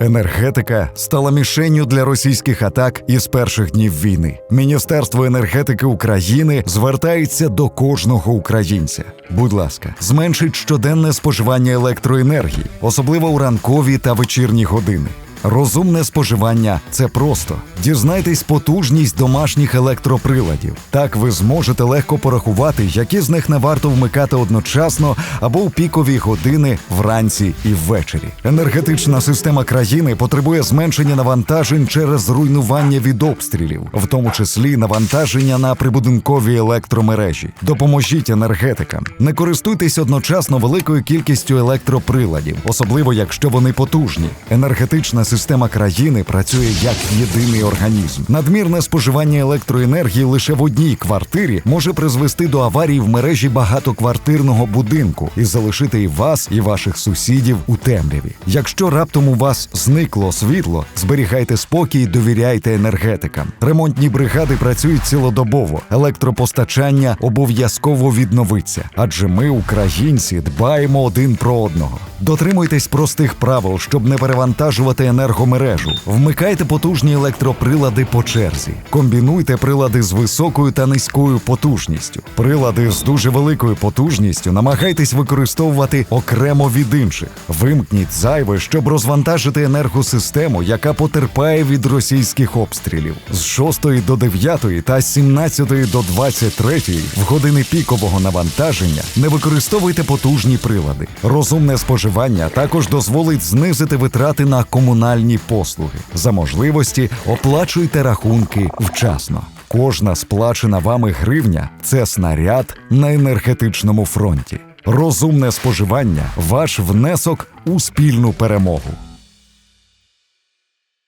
Енергетика стала мішенню для російських атак із перших днів війни. Міністерство енергетики України звертається до кожного українця. Будь ласка, зменшить щоденне споживання електроенергії, особливо у ранкові та вечірні години. Розумне споживання це просто. Дізнайтесь потужність домашніх електроприладів. Так ви зможете легко порахувати, які з них не варто вмикати одночасно або у пікові години вранці і ввечері. Енергетична система країни потребує зменшення навантажень через руйнування від обстрілів, в тому числі навантаження на прибудинкові електромережі. Допоможіть енергетикам. Не користуйтесь одночасно великою кількістю електроприладів, особливо якщо вони потужні. Енергетична система країни працює як єдиний організм. Надмірне споживання електроенергії лише в одній квартирі може призвести до аварії в мережі багатоквартирного будинку і залишити і вас, і ваших сусідів у темряві. Якщо раптом у вас зникло світло, зберігайте спокій, довіряйте енергетикам. Ремонтні бригади працюють цілодобово. Електропостачання обов'язково відновиться, адже ми, українці, дбаємо один про одного. Дотримуйтесь простих правил, щоб не перевантажувати енергомережу. Вмикайте потужні електроприлади по черзі. Комбінуйте прилади з високою та низькою потужністю. Прилади з дуже великою потужністю намагайтесь використовувати окремо від інших. Вимкніть зайве, щоб розвантажити енергосистему, яка потерпає від російських обстрілів. З 6 до 9 та з 17 до 23 в години пікового навантаження не використовуйте потужні прилади. Розумне споживання також дозволить знизити витрати на комунальні послуги. За можливості оплачуйте рахунки вчасно. Кожна сплачена вами гривня це снаряд на енергетичному фронті. Розумне споживання ваш внесок у спільну перемогу.